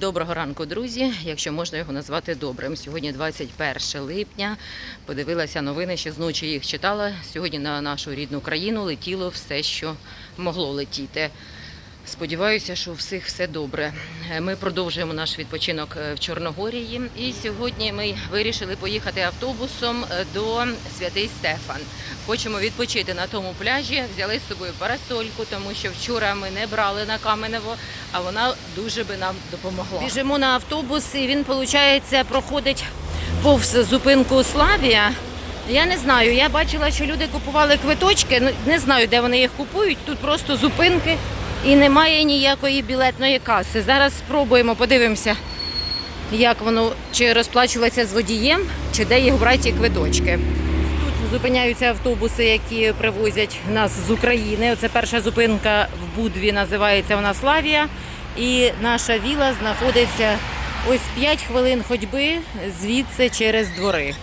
Доброго ранку, друзі. Якщо можна його назвати добрим. Сьогодні 21 липня. Подивилася новини, ще зночі їх читала. Сьогодні на нашу рідну країну летіло все, що могло летіти. Сподіваюся, що у всіх все добре. Е, Ми продовжуємо наш відпочинок е, в Чорногорії. І сьогодні ми вирішили поїхати автобусом е, до Святий Стефан. Хочемо відпочити на тому пляжі. Взяли з собою парасольку, тому що вчора ми не брали на Каменево, а вона дуже би нам допомогла. Біжимо на автобус, і він, виходить, проходить повз зупинку Славія. Я не знаю. Я бачила, що люди купували квиточки. Ну, не знаю, де вони їх купують. Тут просто зупинки і немає ніякої білетної каси. Зараз спробуємо, подивимося, як воно чи розплачуватися з водієм, чи де їх брати квиточки. Тут зупиняються автобуси, які привозять нас з України. Оце перша зупинка в Будві, називається вона Славія. І наша віла знаходиться ось 5 хвилин ходьби звідси через двори.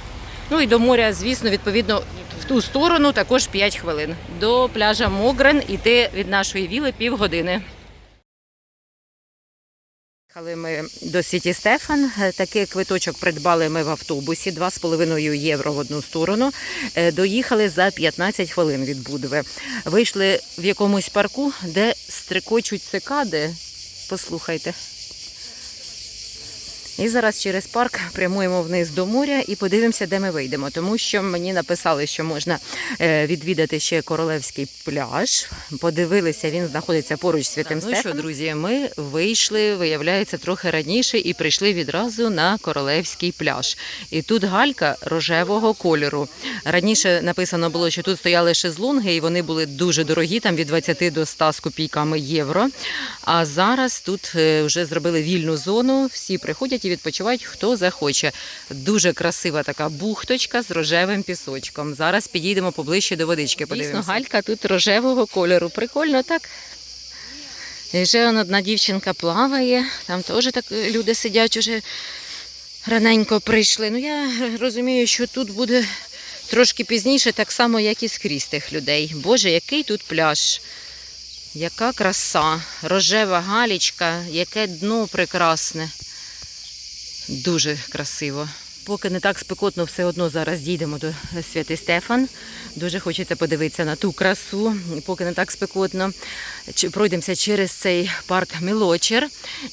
Ну і до моря, звісно, відповідно, ту сторону також 5 хвилин. До пляжа Могрен іти від нашої віли півгодини. Їхали ми до Сіті Стефан. Е, Такий квиточок придбали ми в автобусі 2,5 євро в одну сторону. Е, Доїхали за 15 хвилин від Будви. Вийшли в якомусь парку, де стрикочуть цикади. Послухайте. І зараз через парк прямуємо вниз до моря і подивимося, де ми вийдемо. Тому що мені написали, що можна е, відвідати ще королевський пляж. Подивилися, він знаходиться поруч з святим Стефаном. Ну що, друзі, ми вийшли, виявляється, трохи раніше і прийшли відразу на королевський пляж. І тут галька рожевого кольору. Раніше написано було, що тут стояли шезлонги, і вони були дуже дорогі, там від 20 до 100 з копійками євро. А зараз тут е, вже зробили вільну зону. Всі приходять і відпочивають, хто захоче. Дуже красива така бухточка з рожевим пісочком. Зараз підійдемо поближче до водички. Подивимося. Дійсно, галька тут рожевого кольору. Прикольно так. І он одна дівчинка плаває, там теж так люди сидять уже раненько прийшли. Ну я розумію, що тут буде трошки пізніше, так само, як і скрізь тих людей. Боже, який тут пляж. Яка краса, рожева галічка, яке дно прекрасне. Дуже красиво. Поки не так спекотно, все одно зараз дійдемо до Святий Стефан. Дуже хочеться подивитися на ту красу. Поки не так спекотно. Пройдемося через цей парк Мілочер.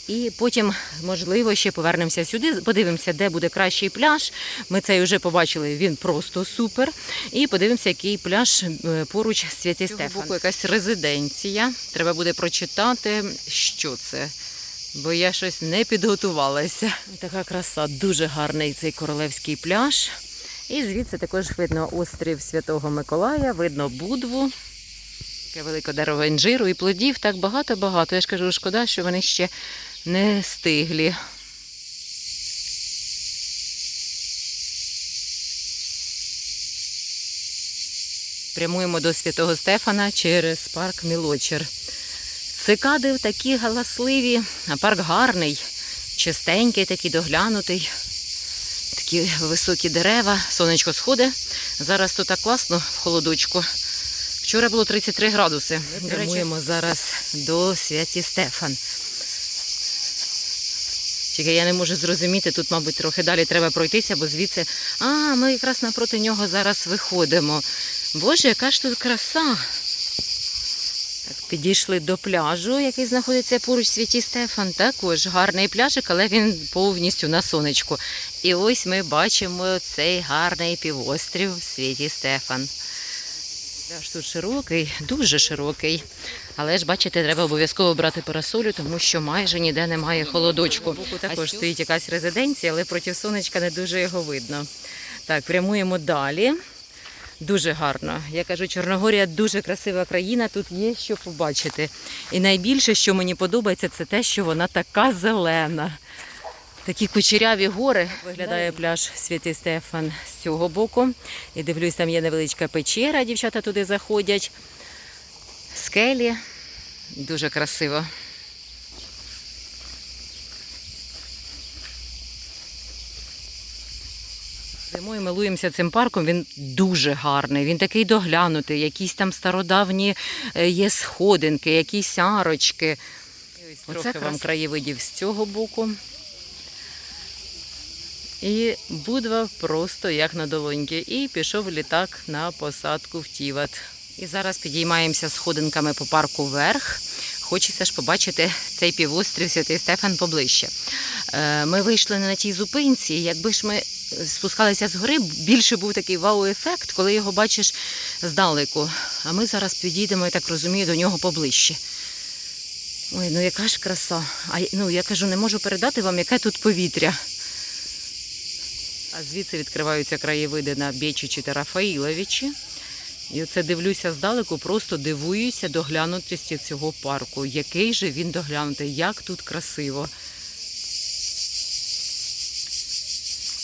І потім, можливо, ще повернемося сюди, подивимося, де буде кращий пляж. Ми цей вже побачили, він просто супер. І подивимося, який пляж е, поруч Святий Стефан. боку якась резиденція. Треба буде прочитати, що це бо я щось не підготувалася. Така краса, дуже гарний цей королевський пляж. І звідси також видно острів Святого Миколая, видно Будву. Таке велике дерево інжиру і плодів так багато-багато. Я ж кажу, шкода, що вони ще не стиглі. Прямуємо до Святого Стефана через парк Мілочер. Цикади такі галасливі, а парк гарний, чистенький, такий доглянутий. Такі високі дерева, сонечко сходить. Зараз тут так класно в холодочку. Вчора було 33 градуси. Ми прямуємо зараз до Святі Стефан. Тільки я не можу зрозуміти, тут, мабуть, трохи далі треба пройтися, бо звідси. А, ми якраз напроти нього зараз виходимо. Боже, яка ж тут краса! Так, підійшли до пляжу, який знаходиться поруч святі Стефан. Також гарний пляжик, але він повністю на сонечку. І ось ми бачимо цей гарний півострів святі Стефан. Пляж тут широкий, дуже широкий. Але ж, бачите, треба обов'язково брати парасолю, тому що майже ніде немає холодочку. Боку також стоїть якась резиденція, але проти сонечка не дуже його видно. Так, прямуємо далі. Дуже гарно. Я кажу, Чорногорія дуже красива країна, тут є що побачити. І найбільше, що мені подобається, це те, що вона така зелена. Такі кучеряві гори. Виглядає пляж Святий Стефан з цього боку. І дивлюсь, там є невеличка печера, дівчата туди заходять. Скелі. Дуже красиво. І милуємося цим парком. Він дуже гарний. Він такий доглянутий. Якісь там стародавні е, є сходинки, якісь арочки. І Трохи вам краєвидів з цього боку. І Будва просто як на долоньки. І пішов літак на посадку в Тіват. І зараз підіймаємося сходинками по парку вверх. Хочеться ж побачити цей півострів Святий Стефан поближче. Е, Ми вийшли не на тій зупинці. Якби ж ми спускалися з гори, більше був такий вау-ефект, коли його бачиш здалеку. А ми зараз підійдемо, я так розумію, до нього поближче. Ой, ну яка ж краса. А ну я кажу, не можу передати вам, яке тут повітря. А звідси відкриваються краєвиди на Бєчичі та Рафаїловичі. І оце дивлюся здалеку, просто дивуюся доглянутості цього парку. Який же він доглянутий, як тут красиво.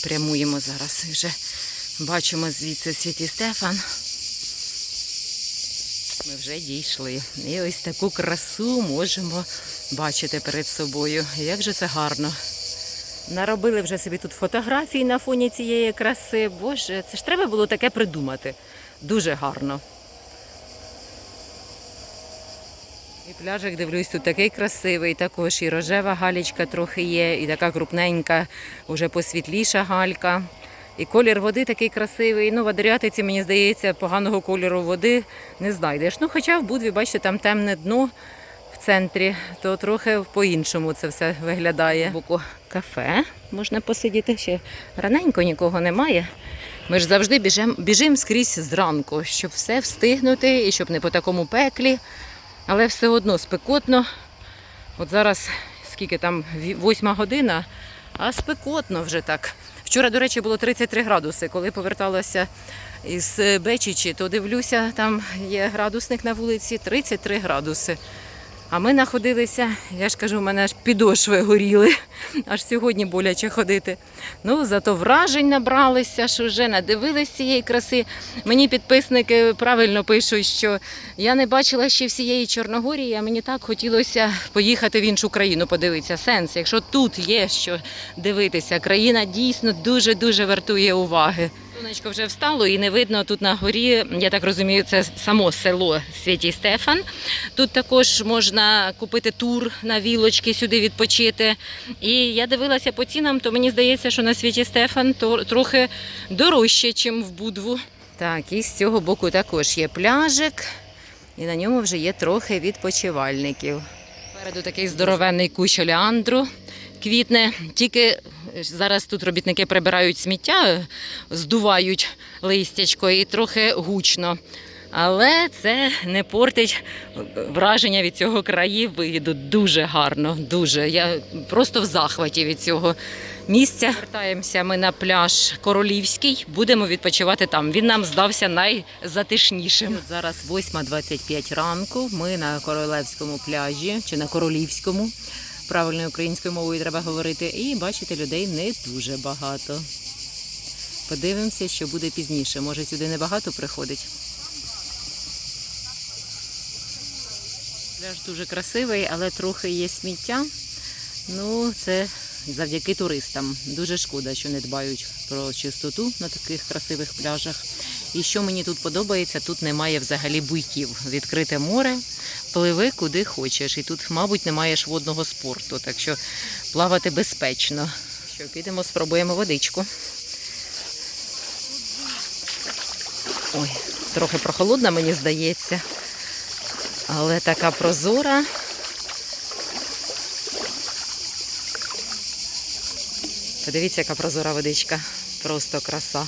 Прямуємо зараз. і Вже бачимо звідси Святий Стефан. Ми вже дійшли. І ось таку красу можемо бачити перед собою. Як же це гарно. Наробили вже собі тут фотографії на фоні цієї краси. Боже, це ж треба було таке придумати. Дуже гарно. І пляжик, дивлюсь, тут такий красивий, також і рожева галічка трохи є, і така крупненька, уже посвітліша галька. І колір води такий красивий. Ну, в Адріатиці, мені здається, поганого кольору води не знайдеш. Ну, хоча в Будві, бачите, там темне дно в центрі, то трохи по-іншому це все виглядає. Боку кафе можна посидіти, ще раненько нікого немає. Ми ж завжди біжимо біжим скрізь зранку, щоб все встигнути і щоб не по такому пеклі. Але все одно спекотно. От зараз скільки там восьма година, а спекотно вже так. Вчора, до речі, було 33 градуси. Коли поверталася із Бечичі, то дивлюся, там є градусник на вулиці 33 градуси. А ми знаходилися, я ж кажу, у мене аж підошви горіли, аж сьогодні боляче ходити. Ну, зато вражень набралися, що вже надивились цієї краси. Мені підписники правильно пишуть, що я не бачила ще всієї Чорногорії, а мені так хотілося поїхати в іншу країну, подивитися. Сенс, якщо тут є що дивитися, країна дійсно дуже-дуже вартує уваги. Сонечко вже встало і не видно тут на горі, я так розумію, це само село Святій Стефан. Тут також можна купити тур на вілочки, сюди відпочити. І я дивилася по цінам, то мені здається, що на Святі Стефан то трохи дорожче, ніж в Будву. Так, і з цього боку також є пляжик, і на ньому вже є трохи відпочивальників. Попереду такий здоровенний кущ олеандру квітне. Тільки зараз тут робітники прибирають сміття, здувають листячко і трохи гучно. Але це не портить враження від цього краєвиду. Дуже гарно, дуже. Я просто в захваті від цього місця. Вертаємося ми на пляж Королівський, будемо відпочивати там. Він нам здався найзатишнішим. От зараз 8.25 ранку. Ми на королевському пляжі чи на королівському. Правильною українською мовою треба говорити. І бачите, людей не дуже багато. Подивимося, що буде пізніше. Може, сюди небагато приходить. Пляж дуже красивий, але трохи є сміття. Ну, це завдяки туристам. Дуже шкода, що не дбають про чистоту на таких красивих пляжах. І що мені тут подобається, тут немає взагалі буйків. Відкрите море, пливи куди хочеш. І тут, мабуть, немає ж водного спорту, так що плавати безпечно. Що, підемо, спробуємо водичку. Ой, трохи прохолодна, мені здається. Але така прозора. Подивіться, яка прозора водичка. Просто краса.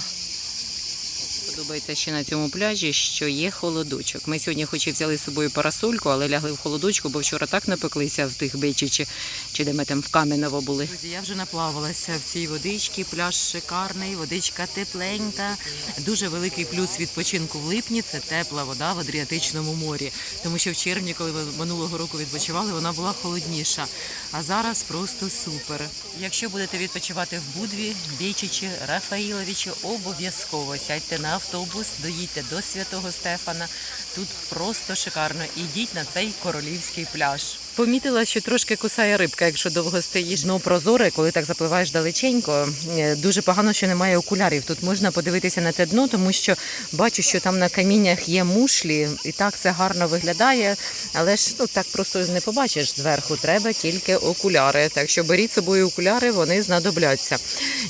Подобається ще на цьому пляжі, що є холодочок. Ми сьогодні хоч і взяли з собою парасольку, але лягли в холодочку, бо вчора так напеклися в тих бичі, чи, де ми там в Кам'яново були. Друзі, я вже наплавалася в цій водичці. Пляж шикарний, водичка тепленька. Дуже великий плюс відпочинку в липні це тепла вода в Адріатичному морі. Тому що в червні, коли ми минулого року відпочивали, вона була холодніша. А зараз просто супер. Якщо будете відпочивати в Будві, Бічичі, Рафаїловичі, обов'язково сядьте на автобус, доїдьте до Святого Стефана. Тут просто шикарно. Ідіть на цей королівський пляж. Помітила, що трошки кусає рибка, якщо довго стоїш. Ну, прозоре, коли так запливаєш далеченько. Е, Дуже погано, що немає окулярів. Тут можна подивитися на те дно, тому що бачу, що там на каміннях є мушлі, і так це гарно виглядає. Але ж ну так просто не побачиш зверху. Треба тільки окуляри. Так що беріть з собою окуляри, вони знадобляться.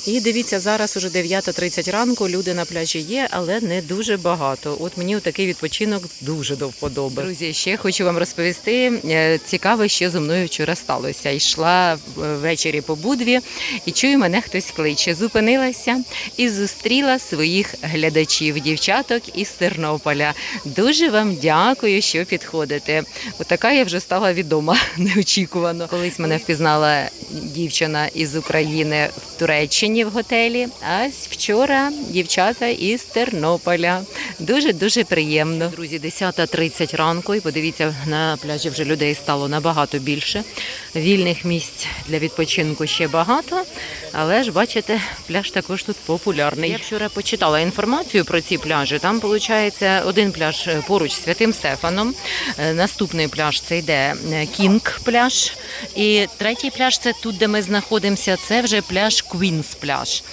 І дивіться, зараз уже 9.30 ранку. Люди на пляжі є, але не дуже багато. От мені такий відпочинок дуже до вподоби. Друзі, ще хочу вам розповісти. е, Цікаве, що зі мною вчора сталося. Йшла е, ввечері по будві і чую, мене хтось кличе. Зупинилася і зустріла своїх глядачів, дівчаток із Тернополя. Дуже вам дякую, що підходите. Отака я вже стала відома неочікувано. Колись мене впізнала дівчина із України в Туреччині в готелі. А вчора дівчата із Тернополя. Дуже дуже приємно. Друзі, 10.30 ранку. І подивіться, на пляжі вже людей стало набагато більше. Вільних місць для відпочинку ще багато. Але ж бачите, пляж також тут популярний. Я вчора почитала інформацію про ці пляжі. Там виходить один пляж е, поруч з Святим Стефаном. Е, Наступний пляж це йде е, Кінг пляж. І третій пляж це тут, де ми знаходимося. Це вже пляж Квінс пляж.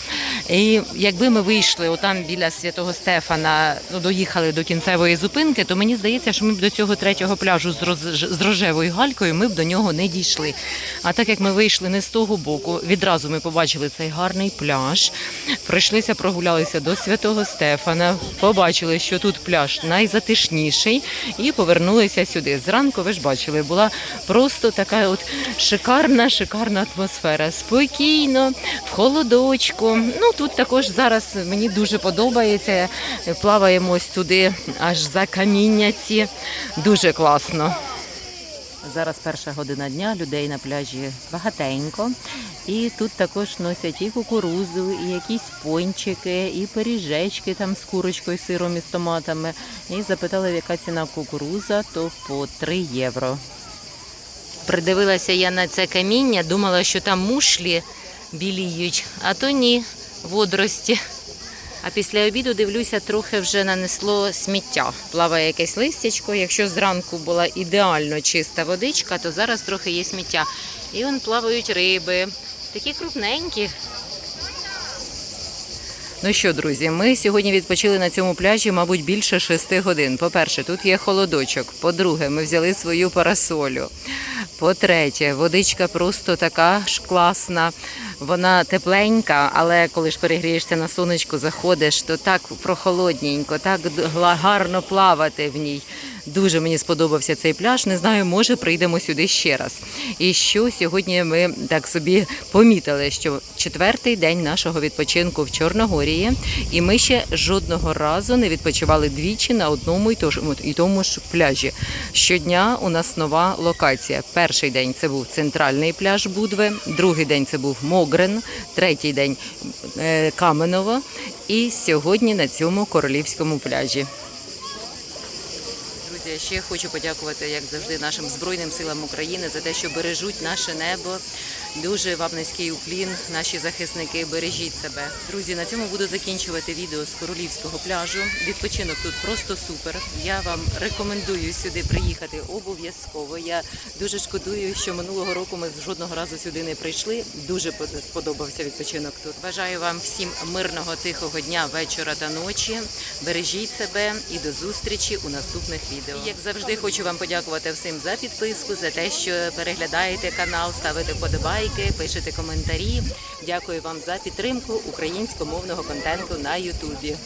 І якби ми вийшли отам біля Святого Стефана, ну доїхали до кінцевої зупинки, то мені здається, що ми б до цього третього пляжу з, рожевою галькою ми б до нього не дійшли. А так як ми вийшли не з того боку, відразу ми побачили цей гарний пляж, пройшлися, прогулялися до Святого Стефана, побачили, що тут пляж найзатишніший, і повернулися сюди. Зранку ви ж бачили, була просто така от шикарна, шикарна атмосфера. Спокійно, в холодочку. Ну тут також зараз мені дуже подобається. Плаваємо ось туди, аж за каміння ці. Дуже класно. Зараз перша година дня, людей на пляжі багатенько. І тут також носять і кукурузу, і якісь пончики, і пиріжечки там з курочкою, сиром і з томатами. І запитали, яка ціна кукуруза, то по 3 євро. Придивилася я на це каміння, думала, що там мушлі біліють, а то ні, водорості. А після обіду дивлюся, трохи вже нанесло сміття. Плаває якесь листячко. Якщо зранку була ідеально чиста водичка, то зараз трохи є сміття. І вон плавають риби, такі крупненькі. Ну що, друзі, ми сьогодні відпочили на цьому пляжі, мабуть, більше шести годин. По-перше, тут є холодочок. По-друге, ми взяли свою парасолю. По-третє, водичка просто така ж класна. Вона тепленька, але коли ж перегрієшся на сонечку, заходиш, то так прохолодненько, так гарно плавати в ній. Дуже мені сподобався цей пляж. Не знаю, може прийдемо сюди ще раз. І що сьогодні ми так собі помітили, що четвертий день нашого відпочинку в Чорногорії, і ми ще жодного разу не відпочивали двічі на одному і тому, ж пляжі. Щодня у нас нова локація. Перший день це був центральний пляж Будви, другий день це був Могрин, третій день е, Каменово. І сьогодні на цьому королівському пляжі. Друзі, ще хочу подякувати, як завжди, нашим Збройним силам України за те, що бережуть наше небо. Дуже вам низький уклін, наші захисники, бережіть себе. Друзі, на цьому буду закінчувати відео з королівського пляжу. Відпочинок тут просто супер. Я вам рекомендую сюди приїхати обов'язково. Я дуже шкодую, що минулого року ми жодного разу сюди не прийшли. Дуже сподобався відпочинок тут. Бажаю вам всім мирного, тихого дня, вечора та ночі. Бережіть себе і до зустрічі у наступних відео. Як завжди, хочу вам подякувати всім за підписку, за те, що переглядаєте канал, ставите подобайки, пишете коментарі. Дякую вам за підтримку українськомовного контенту на Ютубі.